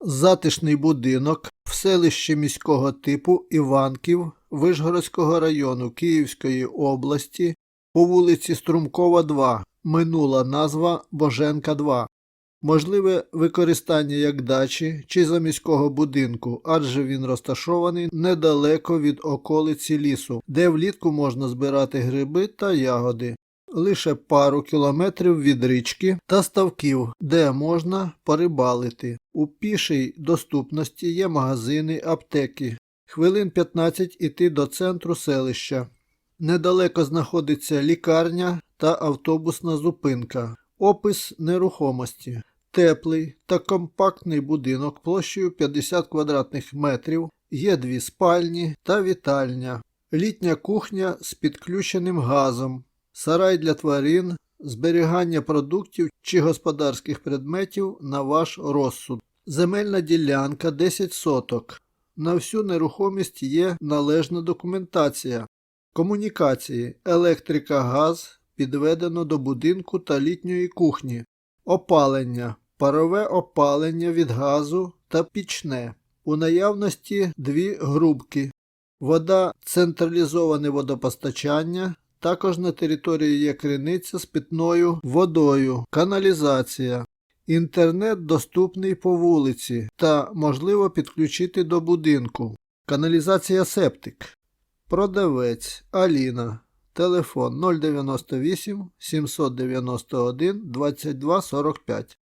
Затишний будинок в селищі міського типу Іванків Вишгородського району Київської області по вулиці Струмкова, 2, минула назва Боженка 2. Можливе використання як дачі чи заміського будинку, адже він розташований недалеко від околиці лісу, де влітку можна збирати гриби та ягоди. Лише пару кілометрів від річки та ставків, де можна порибалити. У пішій доступності є магазини, аптеки. Хвилин 15 іти до центру селища. Недалеко знаходиться лікарня та автобусна зупинка. Опис нерухомості. Теплий та компактний будинок площею 50 квадратних метрів, є дві спальні та вітальня, літня кухня з підключеним газом, сарай для тварин, зберігання продуктів чи господарських предметів на ваш розсуд. Земельна ділянка 10 соток. На всю нерухомість є належна документація. Комунікації, електрика, газ підведено до будинку та літньої кухні. Опалення, парове опалення від газу та пічне. У наявності дві грубки. Вода централізоване водопостачання. Також на території є криниця з питною водою, каналізація. Інтернет доступний по вулиці та можливо підключити до будинку. Каналізація септик. Продавець Аліна. Телефон 098 791 22 45.